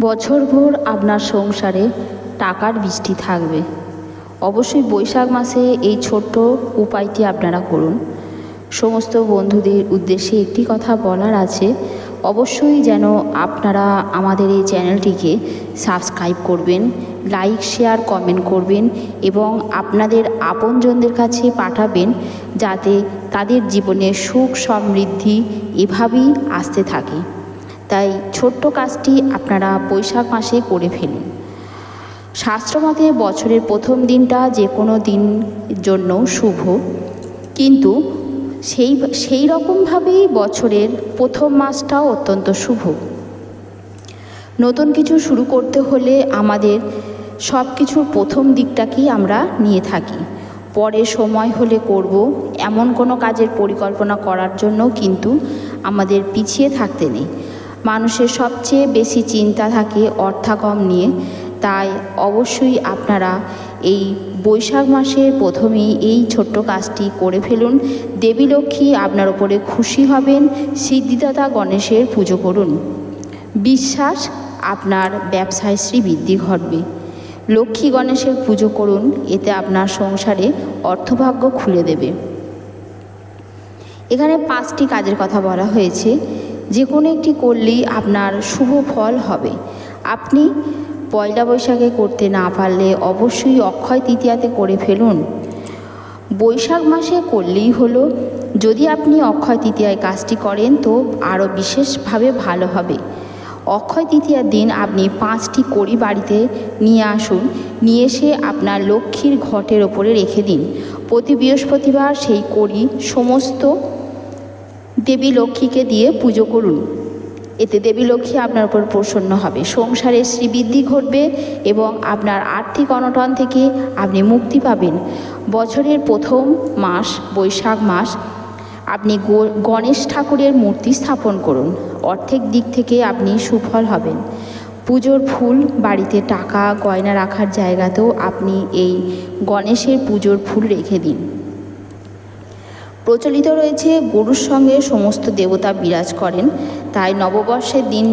বছরভর আপনার সংসারে টাকার বৃষ্টি থাকবে। অবশ্যই বৈশাখ মাসে এই ছোট্ট উপায়টি আপনারা করুন। সমস্ত বন্ধুদের উদ্দেশ্যে একটি কথা বলার আছে, অবশ্যই যেন আপনারা আমাদের এই চ্যানেলটিকে সাবস্ক্রাইব করবেন, লাইক, শেয়ার, কমেন্ট করবেন এবং আপনাদের আপনজনদের কাছে পাঠাবেন যাতে তাদের জীবনে সুখ সমৃদ্ধি এভাবেই আসতে থাকে। তাই ছোট্ট কাজটি আপনারা বৈশাখ মাসে করে ফেলুন। শাস্ত্রমতে বছরের প্রথম দিনটা যে কোনো দিন জন্য শুভ। কিন্তু সেই সেই রকমভাবেই বছরের প্রথম মাসটাও অত্যন্ত শুভ। নতুন কিছু শুরু করতে হলে আমাদের সব কিছুর প্রথম দিকটাকেই আমরা নিয়ে থাকি। পরে সময় হলে করব, এমন কোনো কাজের পরিকল্পনা করার জন্য কিন্তু আমাদের পিছিয়ে থাকতে নেই। মানুষের সবচেয়ে বেশি চিন্তা থাকে অর্থাগম নিয়ে। তাই অবশ্যই আপনারা এই বৈশাখ মাসের প্রথমেই এই ছোট্ট কাজটি করে ফেলুন। দেবী লক্ষ্মী আপনার ওপরে খুশি হবেন। সিদ্ধিদাতা গণেশের পুজো করুন। বিশ্বাস, আপনার ব্যবসায় শ্রীবৃদ্ধি ঘটবে। লক্ষ্মী গণেশের পুজো করুন, এতে আপনার সংসারে অর্থভাগ্য খুলে দেবে। এখানে পাঁচটি কাজের কথা বলা হয়েছে। যে কোনো একটি করলেই আপনার শুভ ফল হবে। আপনি পয়লা বৈশাখে করতে না পারলে অবশ্যই অক্ষয় তৃতীয়াতে করে ফেলুন। বৈশাখ মাসে করলেই হলো, যদি আপনি অক্ষয় তৃতীয়ায় কাজটি করেন তো আরও বিশেষভাবে ভালো হবে। অক্ষয় তৃতীয়ার দিন আপনি পাঁচটি কড়ি বাড়িতে নিয়ে আসুন, নিয়ে এসে আপনার লক্ষ্মীর ঘটের ওপরে রেখে দিন। প্রতি বৃহস্পতিবার সেই কড়ি সমস্ত দেবী লক্ষ্মীকে দিয়ে পুজো করুন। এতে দেবী লক্ষ্মী আপনার উপর প্রসন্ন হবে। সংসারে শ্রীবৃদ্ধি ঘটবে এবং আপনার আর্থিক অনটন থেকে আপনি মুক্তি পাবেন। বছরের প্রথম মাস, বৈশাখ মাস, আপনি গণেশ ঠাকুরের মূর্তি স্থাপন করুন। অর্থের দিক থেকে আপনি সুফল হবেন। পুজোর ফুল, বাড়িতে টাকা, গয়না রাখার জায়গাতেও আপনি এই গণেশের পুজোর ফুল রেখে দিন। প্রচলিত রয়েছে, গরুর সঙ্গে সমস্ত দেবতা বিরাজ করেন। তাই নববর্ষের দিন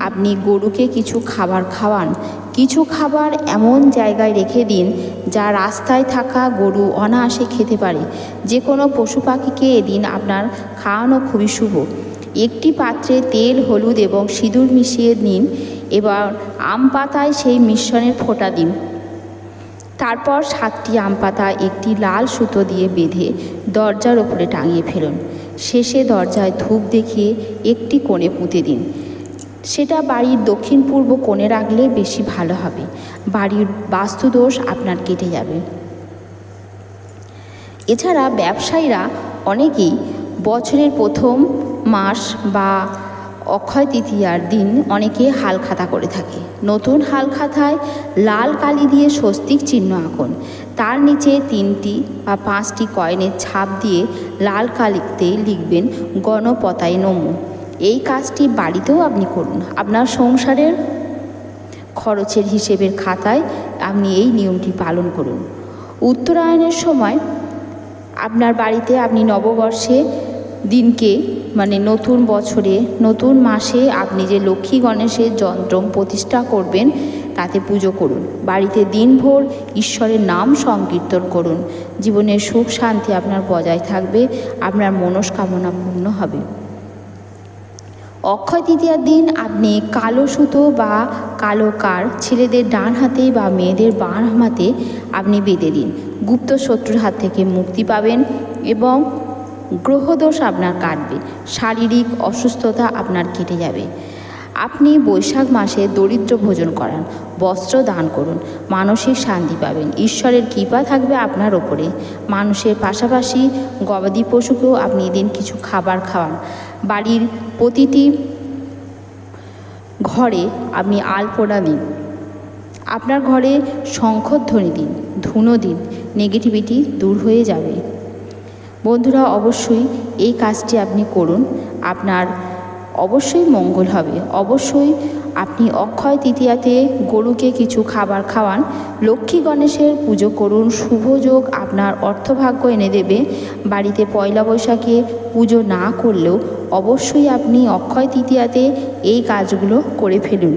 আপনি গরুকে কিছু খাবার খাওয়ান। কিছু খাবার এমন জায়গায় রেখে দিন, যা রাস্তায় থাকা গরু অনায়াসে খেতে পারে। যে কোনো পশু পাখিকে এদিন আপনার খাওয়ানো খুবই শুভ। একটি পাত্রে তেল, হলুদ এবং সিঁদুর মিশিয়ে নিন, এবার আম পাতায় সেই মিশ্রণের ফোঁটা দিন। তারপর সাতটি আম পাতা একটি লাল সুতো দিয়ে বেঁধে দরজার ওপরে টাঙিয়ে ফেলুন। শেষে দরজায় ধূপ দেখিয়ে একটি কোণে পুঁতে দিন। সেটা বাড়ির দক্ষিণ পূর্ব কোণে রাখলে বেশি ভালো হবে। বাড়ির বাস্তুদোষ আপনার কেটে যাবে। এছাড়া ব্যবসায়ীরা অনেকেই বছরের প্রথম মাস বা অক্ষয় তৃতীয়ার দিন অনেকে হাল খাতা করে থাকে। নতুন হাল খাতায় লাল কালি দিয়ে স্বস্তিক চিহ্ন আঁকুন। তার নিচে তিনটি বা পাঁচটি কয়েনের ছাপ দিয়ে লাল কালিতে লিখবেন গণপতায় নমু। এই কাজটি বাড়িতেও আপনি করুন। আপনার সংসারের খরচের হিসেবের খাতায় আপনি এই নিয়মটি পালন করুন। উত্তরায়ণের সময় আপনার বাড়িতে আপনি নববর্ষে দিনকে মানে নতুন বছরে, নতুন মাসে আপনি যে লক্ষ্মী গণেশের যন্ত্র প্রতিষ্ঠা করবেন তাতে পুজো করুন। বাড়িতে দিনভর ঈশ্বরের নাম সংকীর্তন করুন। জীবনের সুখ শান্তি আপনার বজায় থাকবে, আপনার মনস্কামনা পূর্ণ হবে। অক্ষয় তৃতীয়ার দিন আপনি কালো সুতো বা কালো কার ছেলেদের ডান হাতে বা মেয়েদের বাঁ হাতে আপনি বেঁধে দিন। গুপ্ত শত্রুর হাত থেকে মুক্তি পাবেন এবং গ্রহদোষ আপনার কাটবে। শারীরিক অসুস্থতা আপনার কেটে যাবে। আপনি বৈশাখ মাসে দরিদ্র ভোজন করান, বস্ত্র দান করুন, মানসিক শান্তি পাবেন, ঈশ্বরের কৃপা থাকবে আপনার ওপরে মানুষের পাশাপাশি গবাদি পশুকেও আপনি এদিন কিছু খাবার খাওয়ান। বাড়ির প্রতিটি ঘরে আপনি আলপনা দিন। আপনার ঘরে শঙ্খধ্বনি দিন, ধুনো দিন নেগেটিভিটি দূর হয়ে যাবে। বন্ধুরা, অবশ্যই এই কাজটি আপনি করুন। আপনার অবশ্যই মঙ্গল হবে। অবশ্যই আপনি অক্ষয় তৃতীয়াতে গরুকে কিছু খাবার খাওয়ান। লক্ষ্মী গণেশের পুজো করুন। শুভ যোগ আপনার অর্থভাগ্য এনে দেবে। বাড়িতে পয়লা বৈশাখে পুজো না করলেও অবশ্যই আপনি অক্ষয় তৃতীয়াতে এই কাজগুলো করে ফেলুন।